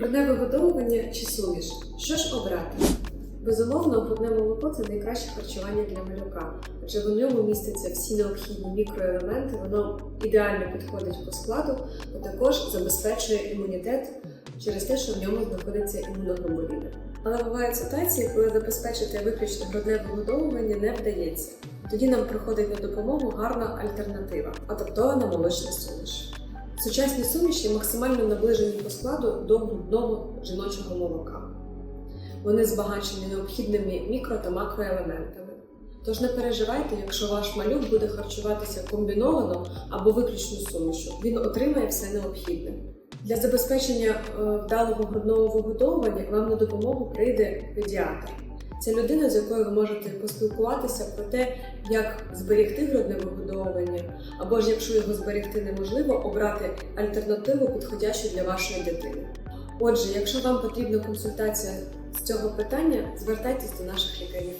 Грудне вигодовування чи суміш? Що ж обрати? Безумовно, грудне молоко це найкраще харчування для малюка, адже в ньому містяться всі необхідні мікроелементи, воно ідеально підходить по складу, а також забезпечує імунітет через те, що в ньому знаходиться імуноглобуліни. Але бувають ситуації, коли забезпечити виключно грудне вигодовування не вдається. Тоді нам приходить на допомогу гарна альтернатива адаптована молочна суміш. Сучасні суміші максимально наближені по складу до грудного жіночого молока. Вони збагачені необхідними мікро та макроелементами. Тож не переживайте, якщо ваш малюк буде харчуватися комбіновано або виключно сумішу, він отримає все необхідне. Для забезпечення е, вдалого грудного вигодовування вам на допомогу прийде педіатр. Це людина, з якою ви можете поспілкуватися про те, як зберегти грудне вигодовування, або ж якщо його зберегти неможливо, обрати альтернативу, підходящу для вашої дитини. Отже, якщо вам потрібна консультація з цього питання, звертайтесь до наших лікарів.